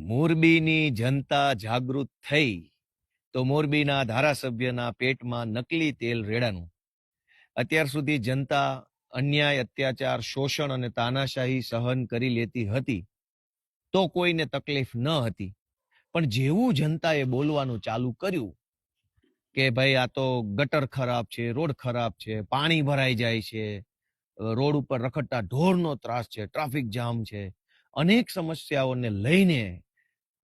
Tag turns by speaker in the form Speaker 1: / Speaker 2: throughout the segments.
Speaker 1: મોરબીની જનતા જાગૃત થઈ તો મોરબીના ધારાસભ્યના પેટમાં નકલી તેલ રેડાનું અત્યાર સુધી જનતા અન્યાય, અત્યાચાર, શોષણ અને તાનાશાહી સહન કરી લેતી હતી તો કોઈને તકલીફ ન હતી. પણ જેવું જનતાએ બોલવાનું ચાલુ કર્યું કે ભાઈ આ તો ગટર ખરાબ છે, રોડ ખરાબ છે, પાણી ભરાઈ જાય છે, રોડ ઉપર રખડતા ઢોરનો ત્રાસ છે, ટ્રાફિક જામ છે, અનેક સમસ્યાઓને લઈને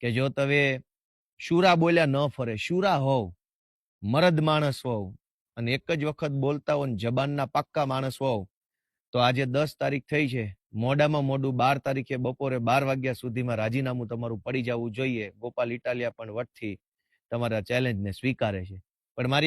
Speaker 1: કે જો તમે શુરા બોલ્યા ન ફરે, શુરા હોવ, મરદ માણસ હોવ અને એક જ વખત બોલતા હોવ જબાનના પાક્કા માણસ હોવ, તો આજે દસ તારીખ થઈ છે. મોડામાં મોડું બાર તારીખે બપોરે બાર વાગ્યા સુધીમાં રાજીનામું તમારું પડી જવું જોઈએ. ગોપાલ ઇટાલિયા પણ વટથી તમારા ચેલેન્જને સ્વીકારે છે. પણ મારી એક